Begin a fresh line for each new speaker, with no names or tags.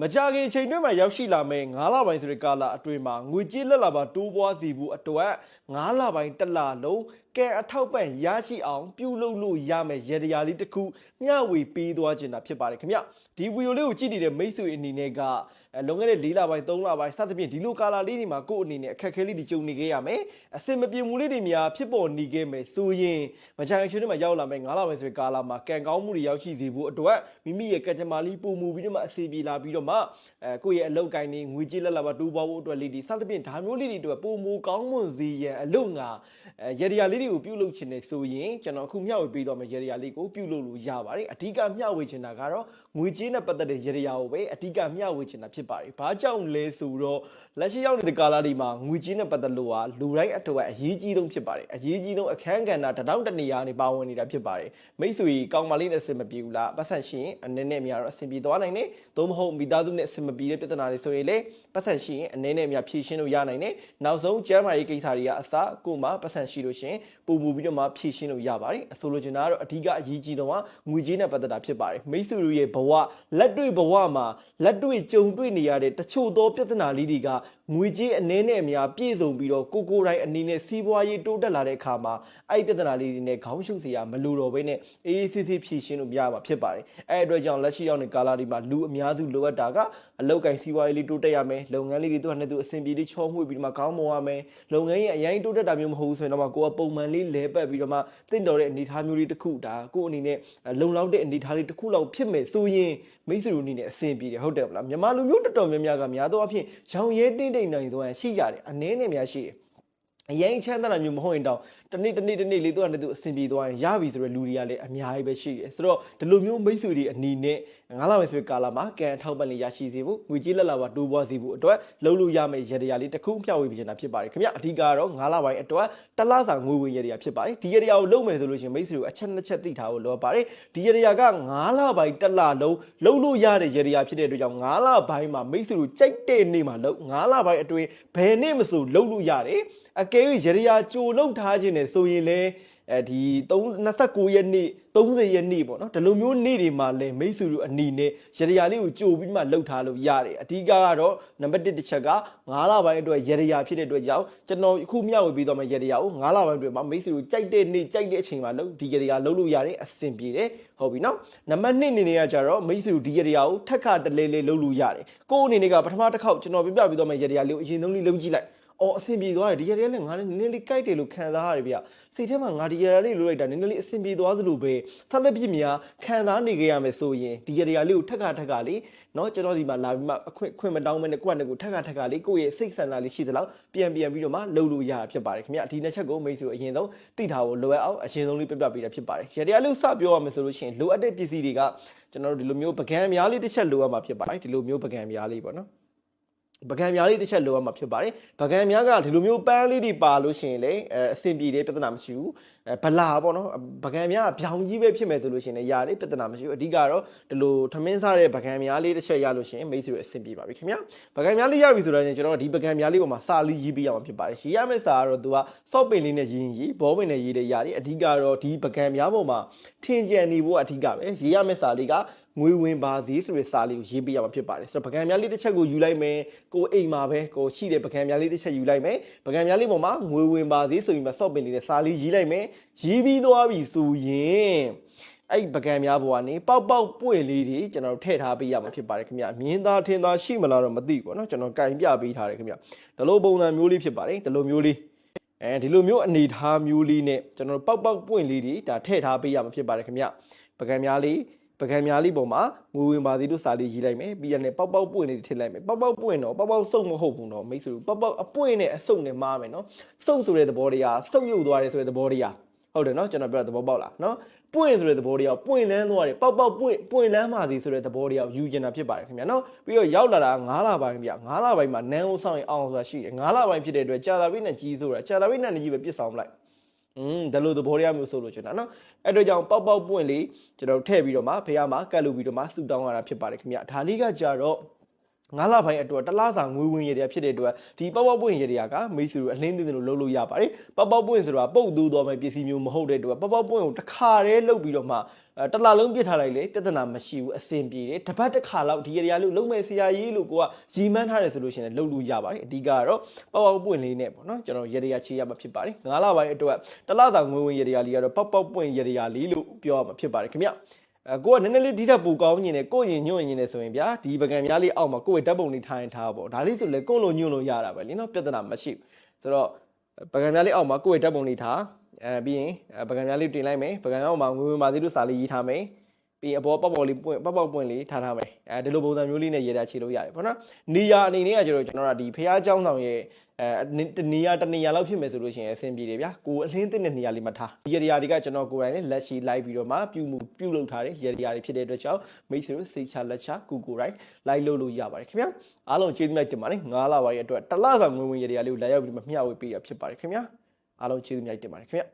မကြခင်ချိန်တွင်းမှာရောက်ရှိလာမယ့်9လပိုင်းဆိုတဲ့ကာလအတွင်းမှာငွေကြေးလက်လာပါတိုးပွားစီဖို့အတွက်9လပိုင်းတစ်လလုံး ကဲအထောက်ပံ့ရရှိအောင်ပြုလုပ်လို့ရမယ့်ရရရာလေးတစ်ခုမျှဝေပေးသွားခြင်းတာဖြစ်ပါတယ်ခင်ဗျဒီဗီဒီယိုလေးကိုကြည့်နေတဲ့မိတ်ဆွေအနေနဲ့ကအဲလွန်ခဲ့တဲ့၄လပိုင်း၃လပိုင်းစသဖြင့်ဒီလိုကာလလေးတွေမှာကိုယ့်အနေနဲ့အခက်အခဲလေးတွေကြုံနေခဲ့ရမယ်အစင်မပြေမှုလေးတွေများဖြစ်ပေါ်နေခဲ့မယ်ဆိုရင်မကြခင်ချိန်တွင်းမှာရောက်လာမယ့်9လပိုင်းဆိုတဲ့ကာလမှာကံကောင်းမှုတွေရောက်ရှိစေဖို့အတွက်မိမိရဲ့ကံကြမ္မာလေးပုံမူပြီးတော့မှအစီပြေလာပြီးတော့မှအဲကိုယ့်ရဲ့အလုပ်ကိုင်းနေငွေကြေးလက်လာပါတိုးပွားဖို့အတွက်လေးတွေစသဖြင့်ဒါမျိုးလေးတွေအတွက်ပုံမူကောင်းမွန်စေရန်အလုပ်ငါအဲရရရာလေးတွေကိုပြုလုပ်ခြင်းနဲ့ဆိုရင်ကျွန်တော်အခုမျှဝေပေးတော့မယ့်ရရရာလေးကိုပြုလုပ်လို့ရပါတယ်အဓိကမျှဝေချင်တာကတော့ငွေကြေးနဲ့ပတ်သက်တဲ့ရရရာကိုပဲအဓိကမျှဝေချင်တာဖြစ်ပါတယ်ဘာကြောင့်လဲဆိုတော့လက်ရှိရောက်နေတဲ့ကာလဒီမှာငွေကြေးနဲ့ပတ်သက်လို့ဟာလူတိုင်းအတွက်အရေးကြီးဆုံးဖြစ်ပါတယ်အရေးကြီးဆုံးအခန်းကဏ္ဍတတောင့်တနေရာနေပါဝင်နေတာဖြစ်ပါတယ်မိတ်ဆွေကောင်းမလေးနဲ့အဆင်မပြေဘူးလားပတ်ဆက်ရှင်အနေနဲ့အများတော့အဆင်ပြေသွားနိုင်တယ်သို့မဟုတ်မိသားစုနဲ့အဆင်မပြေတဲ့ပြဿနာတွေဆိုရင်လေပတ်ဆက်ရှင်အနေနဲ့အများဖြေရှင်းလို့ရနိုင်တယ်နောက်ဆုံးကျန်းမာရေးကိစ္စတွေကအစကိုမှပတ်ဆက်ရှိလို့ရှင်ပုံမူပြီးတော့မှဖြေရှင်းလို့ရပါတယ်အဆိုလိုချင်တာကတော့အဓိကအရေးကြီးဆုံးကငွေကြေးနဲ့ပတ်သက်တာဖြစ်ပါတယ်မိတ်ဆွေတို့ရဲ့ဘဝလက်တွေ့ဘဝမှာလက်တွေ့ကြုံတွေ့နေရတဲ့တချို့သောပြဿနာလေးတွေကငွေကြေးအနေနဲ့အများပြည့်စုံပြီးတော့ကိုကိုယ်တိုင်အနေနဲ့စီးပွားရေးတိုးတက်လာတဲ့အခါမှာအဲ့ဒီပြဿနာလေးတွေနဲ့ခေါင်းရှုပ်စရာမလိုတော့ဘဲနဲ့အေးအေးဆေးဆေးဖြေရှင်းလို့မရမှာဖြစ်ပါတယ်အဲ့အတွက်ကြောင့်လက်ရှိရောက်နေကာလဒီမှာလူအများစုလိုအပ်တာကအလောက်ကိုင်စီးပွားရေးလေးတိုးတက်ရမယ်လုပ်ငန်းလေးတွေသူကနဲ့သူအဆင်ပြေလေးချောမွေ့ပြီးတော့မှခေါင်းမောရမယ်လုပ်ငန်းရဲ့အရင်တိုးတက်တာမျိုးမဟုတ်ဘူးဆိုရင်တော့မှကိုကပုံမှန်လေးလဲပတ်ပြီးတော့မှတင့်တော်တဲ့အနေအထားမျိုးလေးတစ်ခုဒါကိုအနေနဲ့လုံလောက်တဲ့အနေအထားလေးတစ်ခုလောက်ဖြစ်မယ်ဆိုရင်မိတ်ဆွေတို့အနေနဲ့အဆင်ပြေတယ်ဟုတ်တယ်မလားမြန်မာလူမျိုးတော်တော်များများကများသောအားဖြင့်ရောင်ရဲတင်းတိမ်နိုင်သောရှိကြတယ်အနည်းနဲ့များရှိတယ် အရင်ချမ်းသာတာမျိုးမဟုတ်ရင်တော့တနေ့တနေ့တနေ့လေးတော့နဲ့သူအဆင်ပြေသွားရင်ရပြီဆိုတဲ့လူတွေကလည်းအများကြီးပဲရှိတယ်ဆိုတော့ဒီလိုမျိုးမိတ်ဆွေတွေအနေနဲ့ငါးလပိုင်းဆိုတဲ့ကာလမှာကံထောက်ပံ့လေးရရှိစေဖို့ငွေကြေးလက်လာပါတိုးပွားစေဖို့အတွက်လှုပ်လို့ရမယ့်ရတရာလေးတစ်ခုမျှဝေပေးချင်တာဖြစ်ပါတယ်ခင်ဗျအဓိကတော့ငါးလပိုင်းအတွက်တလစာငွေဝင်ရတရာဖြစ်ပါတယ်ဒီရတရာကိုလုပ်မယ်ဆိုလို့ရှိရင်မိတ်ဆွေတို့အချက်နှစ်ချက်သိထားဖို့လိုပါတယ်ဒီရတရာကငါးလပိုင်းတစ်လလုံးလှုပ်လို့ရတဲ့ရတရာဖြစ်တဲ့အတွက်ကြောင့်ငါးလပိုင်းမှာမိတ်ဆွေတို့ကြိုက်တဲ့နေ့မှာလှုပ်ငါးလပိုင်းအတွင်းဘယ်နေ့မဆိုလှုပ်လို့ရတယ် အကယ်၍ရရရာကြိုလှုပ်ထားခြင်းနဲ့ဆိုရင်လည်းအဲဒီ29ရက်နေ့30ရက်နေ့ပေါ့နော်ဒီလိုမျိုးနေ့တွေမှာလည်းမိတ်ဆွေတို့အနေနဲ့ရရရာလေးကိုကြိုပြီးမှလှုပ်ထားလို့ရတယ်အဓိကကတော့နံပါတ်1တစ်ချက်က9လပိုင်းအတွက်ရရရာဖြစ်တဲ့အတွက်ကြောင့်ကျွန်တော်အခုမျှဝေပြီးတော့မှရရရာကို9လပိုင်းအတွက်မှာမိတ်ဆွေတို့ကြိုက်တဲ့နေ့ကြိုက်တဲ့အချိန်မှာလှုပ်ဒီရရရာလှုပ်လို့ရတယ်အဆင်ပြေတယ်ဟုတ်ပြီနော်နံပါတ်2အနေနဲ့ကကြတော့မိတ်ဆွေတို့ဒီရရရာကိုထက်ခါတလဲလဲလှုပ်လို့ရတယ်ကိုယ့်အနေနဲ့ကပထမတစ်ခေါက်ကျွန်တော်ပြပြပြီးတော့မှရရရာလေးကိုအရင်ဆုံးလေးလှုပ်ကြည့်လိုက် အော်အဆင်ပြေသွားတယ်ဒီရရလေးငါလည်းနည်းနည်းလေးကြိုက်တယ်လို့ခံစားရတယ်ဗျစိတ်ထဲမှာငါဒီရရလေးလိုလိုက်တာနည်းနည်းလေးအဆင်ပြေသွားသလိုပဲဆက်လက်ပြည့်များခံစားနေကြရမယ်ဆိုရင်ဒီရရလေးကိုထက်ခါထက်ခါလေးเนาะကျွန်တော်ဒီမှာလာပြီးမှအခွင့်ခွင့်မတောင်းမနဲ့ကိုယ့်အနေကိုထက်ခါထက်ခါလေးကိုယ့်ရဲ့စိတ်ဆန္ဒလေးရှိသလောက်ပြန်ပြန်ပြီးတော့မှလှုပ်လို့ရတာဖြစ်ပါတယ်ခင်ဗျဒီနှစ်ချက်ကိုမိတ်ဆွေအရင်ဆုံးသိထားဖို့လိုအပ်အောင်အရင်ဆုံးလေးပြပြပေးတာဖြစ်ပါတယ်ရရလေးစပြောရမယ်ဆိုလို့ရှိရင်လိုအပ်တဲ့ပစ္စည်းတွေကကျွန်တော်တို့ဒီလိုမျိုးပကံများလေးတစ်ချက်လိုအပ်မှာဖြစ်ပါတယ်ဒီလိုမျိုးပကံများလေးပေါ့နော် ပကံများလေးတစ်ချက်လိုအပ်မှာဖြစ်ပါတယ်ပကံများကဒီလိုမျိုးပန်းလေးတွေပါလို့ရှိရင်လေအဲအဆင်ပြေတယ်ပြဿနာမရှိဘူးအဲ ဗလာပေါ့နော်ပကံများကပြောင်ကြီးပဲဖြစ်မယ်ဆိုလို့ရှိရင်လည်းရတယ်ပြဿနာမရှိဘူးအဓိကတော့ဒီလိုထမင်းစားတဲ့ပကံများလေးတစ်ချက်ရလို့ရှိရင်မိတ်ဆွေအဆင်ပြေပါပြီခင်ဗျပကံများလေးရပြီဆိုတော့ကျွန်တော်ဒီပကံများလေးပေါ်မှာစာလေးရေးပေးရမှာဖြစ်ပါတယ်ရေးရမယ့်စာကတော့သူကစော့ပင်လေးနဲ့ရေးရင်ရေးဘောပင်နဲ့ရေးတယ်ရတယ်အဓိကတော့ဒီပကံများပေါ်မှာထင်ကြံနေဖို့အဓိကပဲရေးရမယ့်စာလေးကငွေဝင်ပါစေဆိုတဲ့စာလေးကိုရေးပေးရမှာဖြစ်ပါတယ်ဆိုတော့ပကံများလေးတစ်ချက်ကိုယူလိုက်မယ်ကိုအိမ်မှာပဲကိုရှိတဲ့ပကံများလေးတစ်ချက်ယူလိုက်မယ်ပကံများလေးပေါ်မှာငွေဝင်ပါစေဆိုပြီးမှစော့ပင်လေးနဲ့စာလေးရေးလိုက်မယ်ရေးပြီးသွားပြီဆိုရင်အဲ့ပကံများပေါ်ကနေပေါက်ပေါက်ပွင့်လေးတွေကျွန်တော်ထည့်ထားပေးရမှာဖြစ်ပါတယ်ခင်ဗျမြင်းသားထင်းသားရှိမလားတော့မသိဘူးပေါ့နော်ကျွန်တော်ကင်ပြပေးထားတယ်ခင်ဗျဒီလိုပုံစံမျိုးလေးဖြစ်ပါတယ်ဒီလိုမျိုးလေးအဲဒီလိုမျိုးအနေထားမျိုးလေးနဲ့ကျွန်တော်ပေါက်ပေါက်ပွင့်လေးတွေဒါထည့်ထားပေးရမှာဖြစ်ပါတယ်ခင်ဗျပကံများလေး ပကံများလေးပေါ်မှာငွေဝင်ပါသေးလို့စာလေးရေးလိုက်မယ်ပြီးရတယ်ပေါက်ပေါက်ပွင့်လေးထည့်လိုက်မယ်ပေါက်ပေါက်ပွင့်တော့ပေါက်ပေါက်စုပ်မဟုတ်ဘူးတော့မိတ်ဆွေပေါက်ပေါက်အပွင့်နဲ့အစုပ်နဲ့မားမယ်နော်စုပ်ဆိုတဲ့သဘောတရားစုပ်ယုတ်သွားတယ်ဆိုတဲ့သဘောတရားဟုတ်တယ်နော်ကျွန်တော်ပြောတဲ့သဘောပေါက်လားနော်ပွင့်ဆိုတဲ့သဘောတရားပွင့်လန်းသွားတယ်ပေါက်ပေါက်ပွင့်ပွင့်လန်းပါစီဆိုတဲ့သဘောတရားယူကျင်တာဖြစ်ပါတယ်ခင်ဗျာနော်ပြီးတော့ရောက်လာတာ9လပိုင်းဗျ9လပိုင်းမှာနန်းအောင်ဆောင်ရင်အောင်ဆိုတာရှိတယ်9လပိုင်းဖြစ်တဲ့အတွက်ကြာတာပိနဲ့ကြီးဆိုတာကြာတာပိနဲ့ကြီးပဲပြစ်ဆောင်လိုက် อืมဒါလို့သဘောတရားမျိုးဆိုလို့ကျွန်တော်နော်အဲ့တော့ကြောင့်ပေါက်ပေါက်ပွင့်လေးကျွန်တော်ထည့်ပြီးတော့မှဖေးရမှာကတ်လို့ပြီးတော့မှဆူတောင်းရတာဖြစ်ပါတယ်ခင်ဗျာဒါလေးကကြတော့ ငါးလပိုင်းအတွက်တစ်လစာငွေဝင်ရတဲ့ဖြစ်တဲ့အတွက်ဒီပေါက်ပေါက်ပွင့်ရတဲ့ကမိတ်ဆွေတို့အလင်းသိသိလို့လုပ်လို့ရပါတယ်ပေါက်ပေါက်ပွင့်ဆိုတာပုတ်တူတော်မဲ့ပစ္စည်းမျိုးမဟုတ်တဲ့အတွက်ပေါက်ပေါက်ပွင့်ကိုတစ်ခါတည်းလုပ်ပြီးတော့မှအဲတစ်လလုံးပြစ်ထားလိုက်လေပြဿနာမရှိဘူးအဆင်ပြေတယ်တစ်ပတ်တစ်ခါလောက်ဒီရတဲ့လို့လုံးမဲ့ဆရာကြီးလို့ကိုကရီမန်းထားတယ်ဆိုလို့ရှိရင်လုပ်လို့ရပါတယ်အဓိကကတော့ပေါက်ပေါက်ပွင့်လေးနဲ့ပေါ့နော်ကျွန်တော်ရတဲ့ချေရမှာဖြစ်ပါတယ်ငါးလပိုင်းအတွက်တစ်လစာငွေဝင်ရတဲ့လေးကတော့ပေါက်ပေါက်ပွင့်ရတဲ့လေးလို့ပြောရမှာဖြစ်ပါတယ်ခင်ဗျ အဲကိုကနည်းနည်းလေးဒီထက်ပိုကောင်းညင်တယ်ကိုရင်ညွန့်ညင်တယ်ဆိုရင်ဗျာဒီပကံများလေးအောက်မှာကိုယ့်ရဲ့ဓာတ်ပုံလေးထိုင်ထားပေါ့ဒါလေးဆိုလေကိုလိုညွန့်လို့ရတာပဲလीနော်ပြဿနာမရှိဘူးဆိုတော့ပကံများလေးအောက်မှာကိုယ့်ရဲ့ဓာတ်ပုံလေးထားအဲပြီးရင်ပကံများလေးတင်လိုက်မယ်ပကံအောက်မှာငွေဝင်ပါသေးလို့စာလေးရေးထားမယ် ပြီးရင်အပေါ်ပေါက်ပေါက်လေးပွင့်ပေါက်ပေါက်ပွင့်လေးထားထားမယ်အဲဒီလိုပုံစံမျိုးလေးနဲ့ရေးတာခြေလို့ရတယ်ပေါ့နော်နေရာအနေနဲ့ကကျတော့ကျွန်တော်တို့ဒီဖះเจ้าဆောင်ရဲ့အဲနေရာတနေရာလောက်ဖြစ်မယ်ဆိုလို့ရှိရင်အဆင်ပြေတယ်ဗျာကိုအလင်းသိတဲ့နေရာလေးမှာထားဒီနေရာတွေကကျွန်တော်ကိုယ်တိုင်လည်းလက်ရှိလိုက်ပြီးတော့မှပြုမှုပြုလုပ်ထားတဲ့ရေနေရာတွေဖြစ်တဲ့အတွက်ကြောင့်မိတ်ဆွေတို့စိတ်ချလက်ချကိုကိုယ်တိုင်လိုက်လုပ်လို့ရပါတယ်ခင်ဗျာအားလုံးကျေးဇူးများတင်ပါတယ်ငါးလပါရဲ့အတွက်တစ်လစာငွေဝင်ရေနေရာလေးကိုလာရောက်ပြီးမှမျှဝေပေးရဖြစ်ပါတယ်ခင်ဗျာအားလုံးကျေးဇူးများတင်ပါတယ်ခင်ဗျာ